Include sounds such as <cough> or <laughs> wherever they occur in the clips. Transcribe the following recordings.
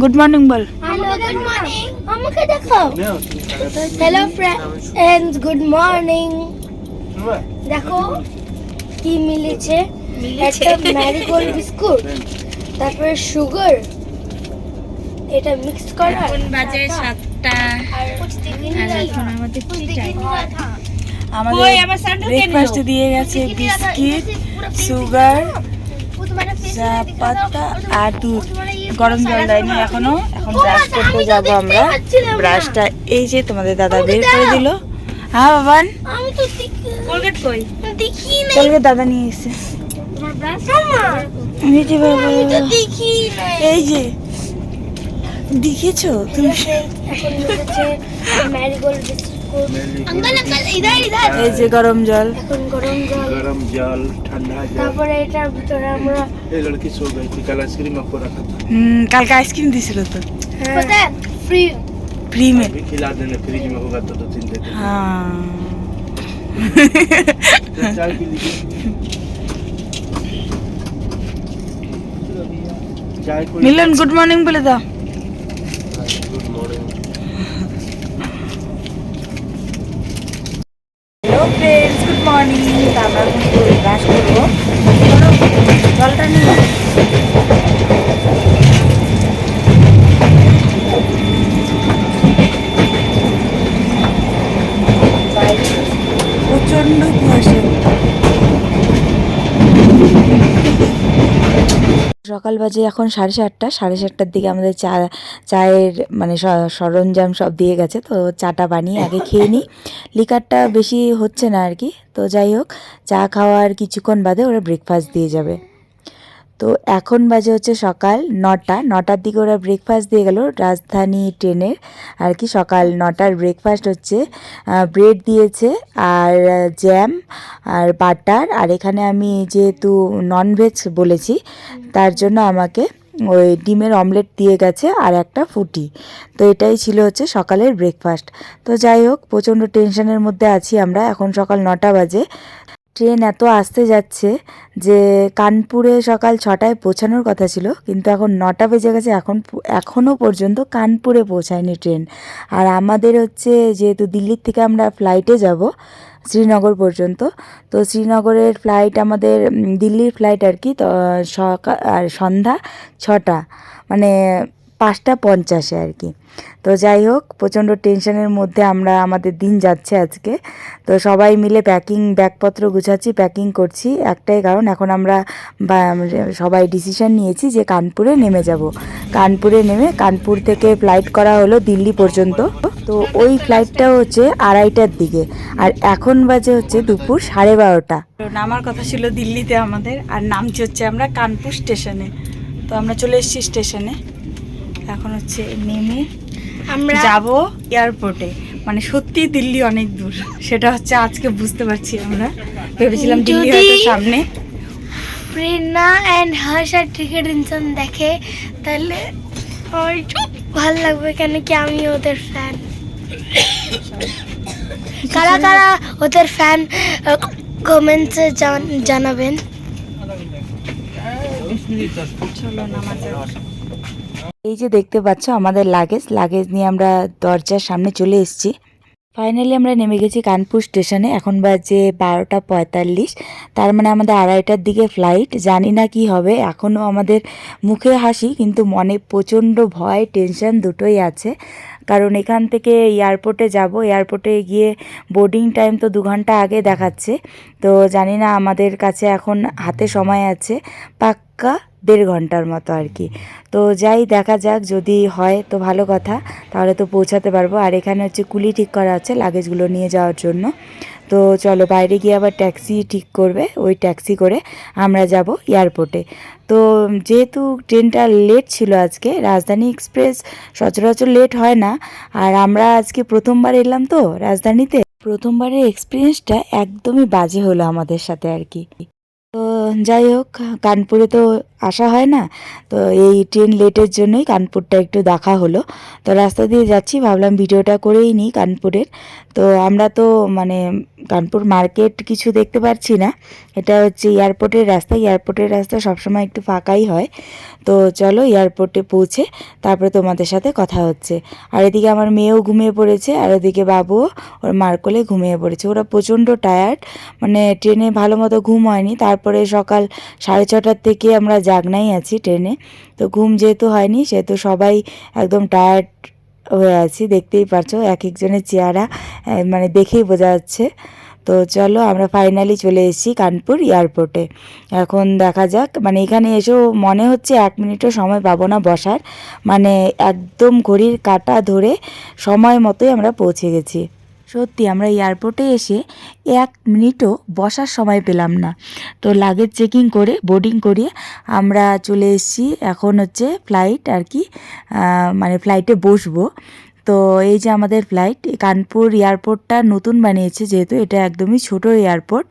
Good morning বল। Hello good morning আমাকে দেখাও। হ্যালো ফ্রেন্ডস গুড মর্নিং দেখো কি মিলেছে। একটা ম্যারিগোল্ড বিস্কুট তারপরে সুগার এটা মিক্স করা। এখন বাজে সাতটা। আর আর এখন আমাদের tea আমাদের আমাদের ব্রেকফাস্টে দিয়ে গেছে বিস্কিট সুগার চা পাতা আর দুধ। গরম জল দেয়নি এখনও। এখন ব্রাশ করতে যাব আমরা। ব্রাশটা এই যে তোমাদের দাদা বের করে দিল। হ্যাঁ বাবান? কোলগেট কই? দাদা নিয়ে এসে তোমার ব্রাশ মামা এই যে বাবা দেখি এই যে। দেখেছ তুমি ম্যারিগোল্ড আঙ্কেল আঙ্কেল ইধার ইধার এই যে গরম জল এখন গরম জল गरम जल ठंडा जल তারপরে এটার ভিতরে আমরা ये लड़की सो गई थी कल आइसक्रीम आपको रखा था হুম কালকে আইসক্রিম দিছিল তো पता है फ्री ফ্রি মে अभी खिला देने फ्रिज में होगा तो दो तीन दिन হ্যাঁ चाय पी लीजिए चाय को মিলন গুড মর্নিং মর্নিং আমরা এখন ব্রাশ করব। জলটা নিয়ে বাইরে প্রচণ্ড কুয়াশা সকাল বাজে এখন সাড়ে সাতটা, সাড়ে সাতটার দিকে আমাদের চা, চায়ের মানে সরঞ্জাম সব দিয়ে গেছে, তো চাটা বানিয়ে আগে খেয়ে নিই। লিকারটা বেশি হচ্ছে না আর কি, তো যাই হোক, চা খাওয়ার কিছুক্ষণ বাদে ওরা ব্রেকফাস্ট দিয়ে যাবে। তো এখন বাজে হচ্ছে সকাল নটা। নটার দিকে ওরা ব্রেকফাস্ট দিয়ে গেল রাজধানী ট্রেনের। আর কি সকাল নটার ব্রেকফাস্ট হচ্ছে ব্রেড দিয়েছে আর জ্যাম আর বাটার আর এখানে আমি যেহেতু ননভেজ বলেছি, তার জন্য আমাকে ওই ডিমের অমলেট দিয়ে গেছে আর একটা ফুটি। তো এটাই ছিল হচ্ছে সকালের ব্রেকফাস্ট তো যাই হোক, প্রচণ্ড টেনশনের মধ্যে আছি আমরা। এখন সকাল নটা বাজে। ট্রেন এত আসতে যাচ্ছে যে কানপুরে সকাল ছটায় পৌঁছানোর কথা ছিল, কিন্তু এখন নটা বেজে গেছে, এখন এখনও পর্যন্ত কানপুরে পৌঁছায়নি ট্রেন। আর আমাদের হচ্ছে যেহেতু দিল্লির থেকে আমরা ফ্লাইটে যাব, শ্রীনগর পর্যন্ত, তো শ্রীনগরের ফ্লাইট আমাদের দিল্লির ফ্লাইট আর কি, তো সকাল আর সন্ধ্যা ছটা। মানে পাঁচটা পঞ্চাশে আর কি। তো যাই হোক, প্রচণ্ড টেনশনের মধ্যে আমরা, আমাদের দিন যাচ্ছে আজকে। তো সবাই মিলে প্যাকিং, ব্যাগপত্র গুছাচ্ছি, প্যাকিং করছি। একটাই কারণ, এখন আমরা সবাই ডিসিশন নিয়েছি যে কানপুরে নেমে যাব। কানপুরে নেমে, কানপুর থেকে ফ্লাইট করা হলো দিল্লি পর্যন্ত। তো ওই ফ্লাইটটা হচ্ছে আড়াইটার দিকে। আর এখন বাজে হচ্ছে দুপুর সাড়ে বারোটা। নামার কথা ছিল দিল্লিতে আমাদের, আর নামছি হচ্ছে আমরা কানপুর স্টেশনে। তো আমরা চলে এসেছি স্টেশনে। এখন হচ্ছে নেমে আমরা যাব এয়ারপোর্টে। মানে সত্যি দিল্লি অনেক দূর। সেটা হচ্ছে আজকে বুঝতে পারছি আমরা। ভেবেছিলাম দিল্লি হয়তো সামনে। প্রেরণা অ্যান্ড হর্ষার টিকিট ইনসান দেখে তাহলে আমার খুব ভালো লাগবে কেন কি আমি ওদের ফ্যান কারা কারা ওদের ফ্যান কমেন্টসে জানাবেন? চলো নামা যাক। এই যে দেখতে পাচ্ছ, আমাদের লাগেজ লাগেজ নিয়ে আমরা দরজার সামনে চলে এসেছি। ফাইনালি আমরা নেমে গেছি কানপুর স্টেশনে এখন বাজে বারোটা পঁয়তাল্লিশ। তার মানে আমাদের আড়াইটার দিকে ফ্লাইট জানি না কি হবে এখনও আমাদের মুখে হাসি, কিন্তু মনে প্রচণ্ড ভয় টেনশন দুটোই আছে। কারণ এখান থেকে এয়ারপোর্টে যাব এয়ারপোর্টে গিয়ে বোর্ডিং টাইম তো দু ঘণ্টা আগে দেখাচ্ছে। তো জানি না আমাদের কাছে এখন হাতে সময় আছে। পাক্কা দেড় ঘণ্টার মতো আর কি। তো যাই, দেখা যাক যদি হয় তো ভালো কথা, তাহলে তো পৌঁছাতে পারব। আর এখানে হচ্ছে কুলি ঠিক করা আছে লাগেজগুলো নিয়ে যাওয়ার জন্য। তো চলো, বাইরে গিয়ে আবার ট্যাক্সি ঠিক করবে, ওই ট্যাক্সি করে আমরা যাব এয়ারপোর্টে। তো যেহেতু ট্রেনটা লেট ছিল আজকে, রাজধানী এক্সপ্রেস সচরাচর লেট হয় না। আর আমরা আজকে প্রথমবার এলাম তো রাজধানীতে, প্রথমবারের এক্সপিরিয়েন্সটা একদমই বাজে হলো আমাদের সাথে আর কি। তো যাই হোক, কানপুরে তো আসা হয় না। তো এই ট্রেন লেটের জন্যই কানপুরটা একটু দেখা হলো। তো রাস্তা দিয়ে যাচ্ছি, ভাবলাম ভিডিওটা করেই নিই কানপুরের। তো আমরা তো মানে কানপুর মার্কেট কিছু দেখতে পাচ্ছি না। এটা হচ্ছে এয়ারপোর্টের রাস্তা। এয়ারপোর্টের রাস্তা সবসময় একটু ফাঁকাই হয়। তো চলো এয়ারপোর্টে পৌঁছে তারপরে তোমাদের সাথে কথা হচ্ছে। আর এদিকে আমার মেয়েও ঘুমিয়ে পড়েছে, আর ওদিকে বাবুও ওর মার কোলে ঘুমিয়ে পড়েছে। ওরা প্রচণ্ড টায়ার্ড মানে ট্রেনে ভালো মতো ঘুম হয়নি। তারপরে সকাল সাড়ে ছটার থেকে আমরা জাগনাই আছি ট্রেনে। তো ঘুম যেহেতু হয়নি, সেহেতু সবাই একদম টায়ার্ড হয়ে আছি, দেখতেই পারছ, এক একজনের চেহারা মানে দেখেই বোঝা যাচ্ছে। তো চলো আমরা ফাইনালি চলে এসেছি কানপুর এয়ারপোর্টে এখন দেখা যাক মানে এখানে এসেও মনে হচ্ছে এক মিনিটও সময় পাবো না বসার। মানে একদম ঘড়ির কাঁটা ধরে সময় মতোই আমরা পৌঁছে গেছি। সত্যি আমরা এয়ারপোর্টে এসে এক মিনিটও বসার সময় পেলাম না। তো লাগেজ চেকিং করে বোর্ডিং করিয়ে আমরা চলে এসেছি। এখন হচ্ছে ফ্লাইট আর কি মানে ফ্লাইটে বসবো। তো এই যে আমাদের ফ্লাইট কানপুর এয়ারপোর্টটা নতুন বানিয়েছে যেহেতু এটা একদমই ছোট এয়ারপোর্ট।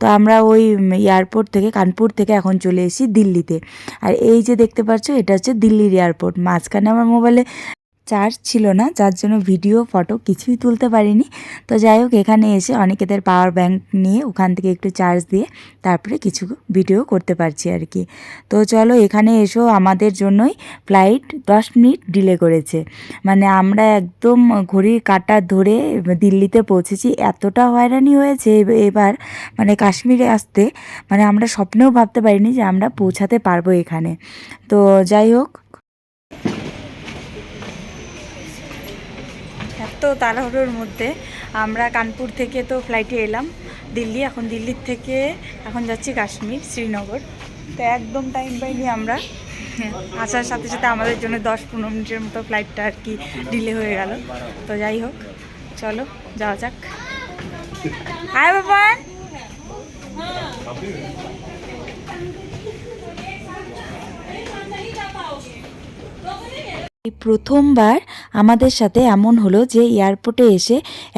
তো আমরা ওই এয়ারপোর্ট থেকে, কানপুর থেকে এখন চলে এসেছি দিল্লিতে। আর এই যে দেখতে পাচ্ছ, এটা হচ্ছে দিল্লির এয়ারপোর্ট। মাঝখানে আমার মোবাইলে চার্জ ছিল না, যার জন্য ভিডিও, ফটো কিছুই তুলতে পারিনি। তো যাই হোক, এখানে এসে অনেকেদের পাওয়ার ব্যাংক নিয়ে ওখান থেকে একটু চার্জ দিয়ে তারপরে কিছু ভিডিও করতে পারছি আর কি। তো চলো, এখানে এসো, আমাদের জন্যই ফ্লাইট দশ মিনিট ডিলে করেছে। মানে আমরা একদম ঘড়ির কাঁটা ধরে দিল্লিতে পৌঁছেছি। এতটা হয়রানি হয়েছে এব- এবার মানে কাশ্মীরে আসতে। মানে আমরা স্বপ্নেও ভাবতে পারিনি যে আমরা পৌঁছাতে পারব এখানে। তো যাই হোক এত তাড়াহুড়োর মধ্যে আমরা কানপুর থেকে তো ফ্লাইটে এলাম। দিল্লি, এখন দিল্লির থেকে এখন যাচ্ছি কাশ্মীর, শ্রীনগর। তো একদম টাইম পাইনি আমরা আসার সাথে সাথে আমাদের জন্য দশ পনেরো মিনিটের মতো ফ্লাইটটা আর কি ডিলে হয়ে গেল। তো যাই হোক, চলো, যাওয়া যাক। আয় বাবা! এই প্রথমবার আমাদের সাথে এমন হলো যে এয়ারপোর্টে এসে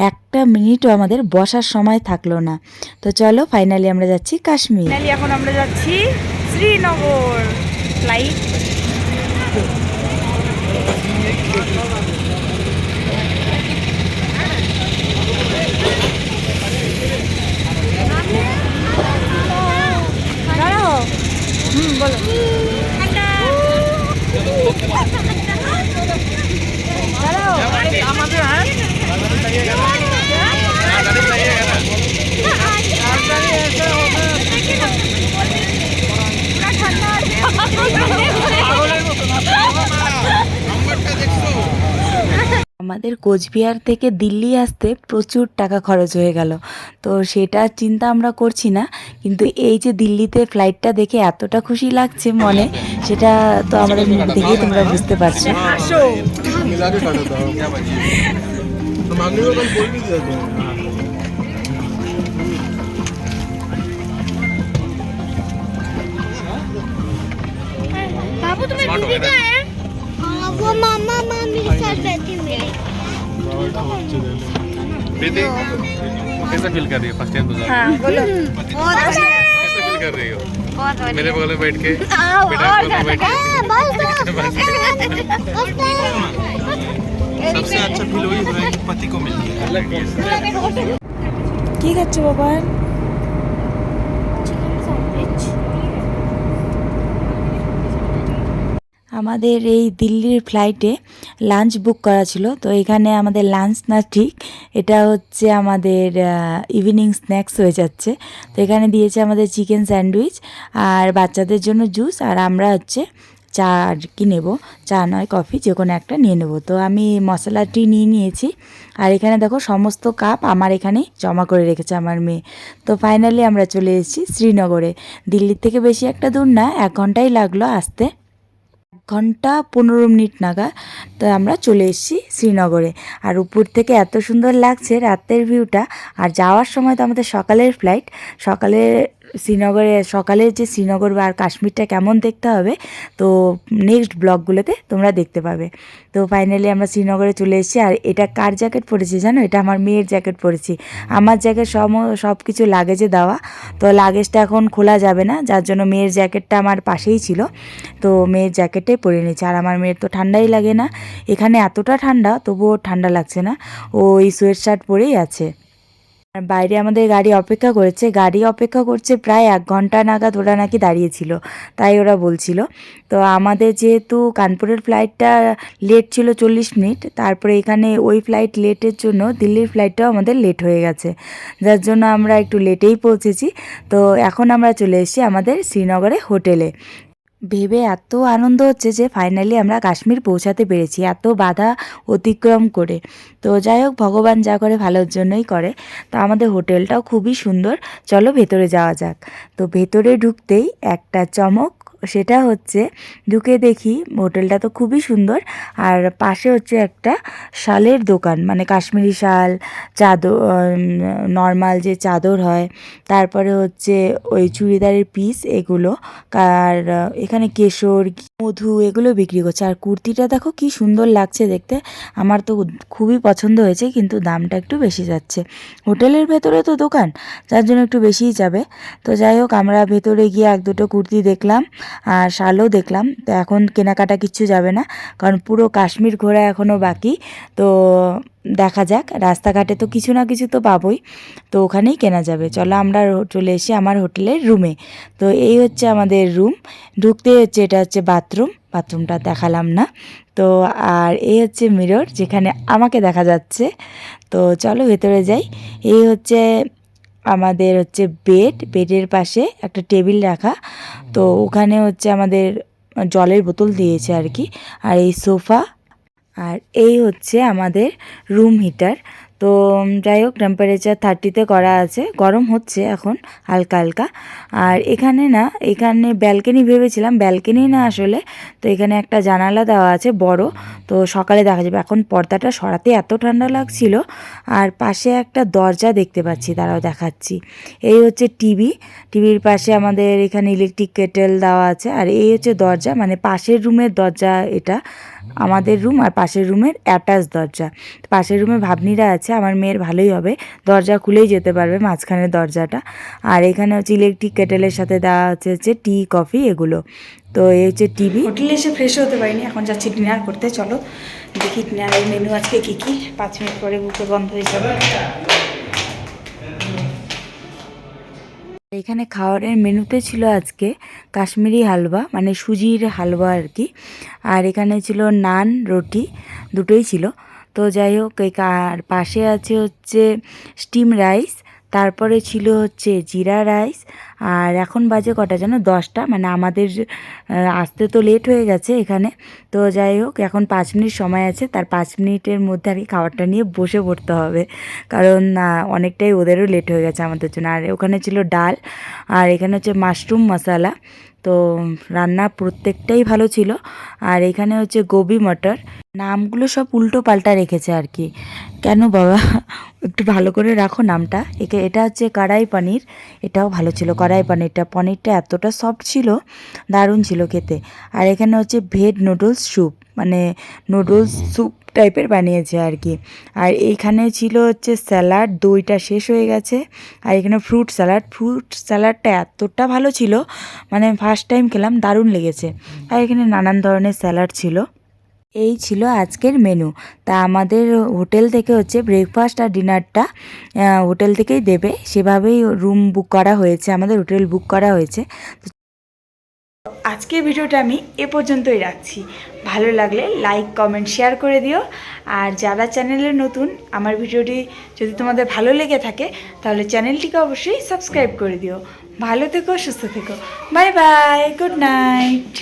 একটা মিনিটও আমাদের বসার সময় থাকল না। তো চলো ফাইনালি আমরা যাচ্ছি কাশ্মীর। এখন আমরা যাচ্ছি শ্রীনগর ফ্লাইট হুম বলো। काम है আমাদের কোচবিহার থেকে দিল্লি আসতে প্রচুর টাকা খরচ হয়ে গেল। তো সেটা চিন্তা আমরা করছি না কিন্তু এই যে দিল্লিতে ফ্লাইটটা দেখে এতটা খুশি লাগছে মনে সেটা তো আমাদের দেখেই তোমরা বুঝতে পারছ। বাবু তুমি वो मामा मामी के साथ बैठी मेरी कैसा फील कर रही हो? फ़र्स्ट तो टाइम बोलो। अच्छा कैसा फील कर रही हो? मेरे बगल में बैठ के <laughs> बेटा बैठ <laughs> सबसे अच्छा फील हुई पति को मिल गया है আমাদের এই দিল্লির ফ্লাইটে লাঞ্চ বুক করা ছিল। তো এখানে আমাদের লাঞ্চ না ঠিক, এটা হচ্ছে আমাদের ইভিনিং স্ন্যাক্স হয়ে যাচ্ছে। তো এখানে দিয়েছে আমাদের চিকেন স্যান্ডউইচ আর বাচ্চাদের জন্য জুস আর আমরা হচ্ছে চা আর কি নেব। চা নয় কফি যে কোনো একটা নিয়ে নেব। তো আমি মশলাটি নিয়ে নিয়েছি। আর এখানে দেখো সমস্ত কাপ আমার এখানে জমা করে রেখেছে আমার মেয়ে। তো ফাইনালি আমরা চলে এসেছি শ্রীনগরে। দিল্লির থেকে বেশি একটা দূর না, এক ঘন্টাই লাগল আসতে। ঘণ্টা পনেরো মিনিট নাগাদ, তো আমরা চলে এসেছি শ্রীনগরে। আর উপর থেকে এত সুন্দর লাগছে রাতের ভিউটা। আর যাওয়ার সময় তো আমাদের সকালের ফ্লাইট সকালে শ্রীনগরে, সকালের যে শ্রীনগর বা আর কাশ্মীরটা কেমন দেখতে হবে, তো নেক্সট ব্লগগুলোতে তোমরা দেখতে পাবে। তো ফাইনালি আমরা শ্রীনগরে চলে এসেছি। আর এটা কার জ্যাকেট পরেছি জানো? এটা আমার মেয়ের জ্যাকেট পরেছি। আমার জ্যাকেট সব সব কিছু লাগেজে দেওয়া। তো লাগেজটা এখন খোলা যাবে না, যার জন্য মেয়ের জ্যাকেটটা আমার পাশেই ছিল। তো মেয়ের জ্যাকেটটাই পরে নিয়েছে, আর আমার মেয়ের তো ঠান্ডাই লাগে না। এখানে এতটা ঠান্ডা, তবুও ঠান্ডা লাগছে না। ও এই সোয়েট শার্ট পরেই আছে। আর বাইরে আমাদের গাড়ি অপেক্ষা করেছে। গাড়ি অপেক্ষা করছে প্রায় এক ঘণ্টা নাগাদ ওরা নাকি দাঁড়িয়েছিল, তাই ওরা বলছিল। তো আমাদের যেহেতু কানপুরের ফ্লাইটটা লেট ছিল চল্লিশ মিনিট, তারপরে এখানে ওই ফ্লাইট লেটের জন্য দিল্লির ফ্লাইটটাও আমাদের লেট হয়ে গেছে। যার জন্য আমরা একটু লেটেই পৌঁছেছি। তো এখন আমরা চলে এসেছি আমাদের শ্রীনগরে হোটেলে ভেবে এত আনন্দ হচ্ছে যে ফাইনালি আমরা কাশ্মীর পৌঁছাতে পেরেছি, এত বাধা অতিক্রম করে। তো যাই হোক, ভগবান যা করে ভালোর জন্যই করে। তো আমাদের হোটেলটাও খুবই সুন্দর। চলো ভেতরে যাওয়া যাক। তো ভেতরে ঢুকতেই একটা চমক সেটা হচ্ছে ঢুকে দেখি হোটেলটা তো খুবই সুন্দর, আর পাশে হচ্ছে একটা শালের দোকান মানে কাশ্মীরি শাল, চাদর নর্মাল যে চাদর হয়, তারপরে হচ্ছে ওই চুড়িদারের পিস এগুলো, আর এখানে কেশর মধু এগুলো বিক্রি করছে, আর কুর্তিটা দেখো কি সুন্দর লাগছে দেখতে, আমার তো খুবই পছন্দ হয়েছে, কিন্তু দামটা একটু বেশি যাচ্ছে। হোটেলের ভেতরে তো দোকান, যার জন্য একটু বেশিই যাবে, তো যাই হোক আমরা ভেতরে গিয়ে এক দুটো কুর্তি দেখলাম আর শালও দেখলাম। তো এখন কেনাকাটা কিচ্ছু যাবে না, কারণ পুরো কাশ্মীর ঘোরা এখনও বাকি। তো দেখা যাক, রাস্তাঘাটে তো কিছু না কিছু তো পাবোই। তো ওখানেই কেনা যাবে। চলো আমরা চলে এসে আমার হোটেলের রুমে। তো এই হচ্ছে আমাদের রুম। ঢুকতে হচ্ছে, এটা হচ্ছে বাথরুম। বাথরুমটা দেখালাম না। তো আর এই হচ্ছে মিরর, যেখানে আমাকে দেখা যাচ্ছে। তো চলো ভেতরে যাই। এই হচ্ছে আমাদের হচ্ছে বেড, বেডের পাশে একটা টেবিল রাখা। তো ওখানে হচ্ছে আমাদের জলের বোতল দিয়েছে আর কি। আর এই সোফা। আর এই হচ্ছে আমাদের রুম হিটার। তো যাই হোক টেম্পারেচার থার্টিতে করা আছে। গরম হচ্ছে এখন, হালকা হালকা। আর এখানে না, এখানে ব্যালকনি ভেবেছিলাম। ব্যালকনি না আসলে, তো এখানে একটা জানালা দেওয়া আছে, বড়। তো সকালে দেখা যাবে, এখন পর্দাটা সরাতে এত ঠান্ডা লাগছিল। আর পাশে একটা দরজা দেখতে পাচ্ছি তারাও দেখাচ্ছি। এই হচ্ছে টিভি টিভির পাশে আমাদের এখানে ইলেকট্রিক কেটেল দেওয়া আছে। আর এই হচ্ছে দরজা মানে পাশের রুমের দরজা এটা। আমাদের রুম আর পাশের রুমের অ্যাটাচ দরজা। পাশের রুমে ভাবনিরা আছে, আমার মেয়ের ভালোই হবে। দরজা খুলেই যেতে পারবে মাঝখানের দরজাটা। আর এখানে হচ্ছে ইলেকট্রিক কেটেলের সাথে দেওয়া হচ্ছে হচ্ছে টি কফি এগুলো। তো এই হচ্ছে টিভি হোটেলে এসে ফ্রেশ হতে পারিনি, এখন যাচ্ছি ডিনার করতে, চলো। দেখি ডিনারের মেনু আজকে কী কী। পাঁচ মিনিট পরে বুকে বন্ধ হয়ে যাবে এখানে খাওয়ারের মেনুতে ছিল আজকে কাশ্মীরি হালুয়া মানে সুজির হালুয়া আর কি। আর এখানে ছিল নান, রুটি, দুটোই ছিল। তো যাই হোক, এই পাশে আছে হচ্ছে স্টিম রাইস তারপরে ছিল হচ্ছে জিরা রাইস, আর এখন বাজে কটা যেন দশটা। মানে আমাদের আসতে তো লেট হয়ে গেছে এখানে। তো যাই হোক, এখন পাঁচ মিনিট সময় আছে। তার পাঁচ মিনিটের মধ্যে আর কি খাবারটা নিয়ে বসে পড়তে হবে। কারণ অনেকটাই ওদেরও লেট হয়ে গেছে আমাদের জন্য। আর ওখানে ছিল ডাল, আর এখানে হচ্ছে মাশরুম মশালা তো রান্না প্রত্যেকটাই ভালো ছিল। আর এখানে হচ্ছে গোবি মটর। নামগুলো সব উল্টো পাল্টা রেখেছে আর কি। কেন বাবা? একটু ভালো করে রাখো নামটা। একে, এটা হচ্ছে কড়াই পনির। এটাও ভালো ছিল। কড়াই পনিরটা পনিরটা এতটা সফট ছিল, দারুণ ছিল খেতে। আর এখানে হচ্ছে ভেজ নুডলস স্যুপ মানে নুডলস স্যুপ টাইপের বানিয়েছে আর কি আর এইখানে ছিল হচ্ছে স্যালাড, দইটা শেষ হয়ে গেছে। আর এখানে ফ্রুট স্যালাড, ফ্রুট স্যালাডটা এতটা ভালো ছিল মানে ফার্স্ট টাইম খেলাম, দারুণ লেগেছে। আর এখানে নানান ধরনের স্যালাড ছিল। এই ছিল আজকের মেনু তা আমাদের হোটেল থেকে হচ্ছে ব্রেকফাস্ট আর ডিনারটা হোটেল থেকেই দেবে। সেভাবেই রুম বুক করা হয়েছে, আমাদের হোটেল বুক করা হয়েছে। আজকের ভিডিওটা আমি এ পর্যন্তই রাখছি। ভালো লাগলে লাইক কমেন্ট শেয়ার করে দিও। আর যারা চ্যানেলে নতুন, আমার ভিডিওটি যদি তোমাদের ভালো লেগে থাকে, তাহলে চ্যানেলটিকে অবশ্যই সাবস্ক্রাইব করে দিও। ভালো থেকো, সুস্থ থেকো। Bye bye good night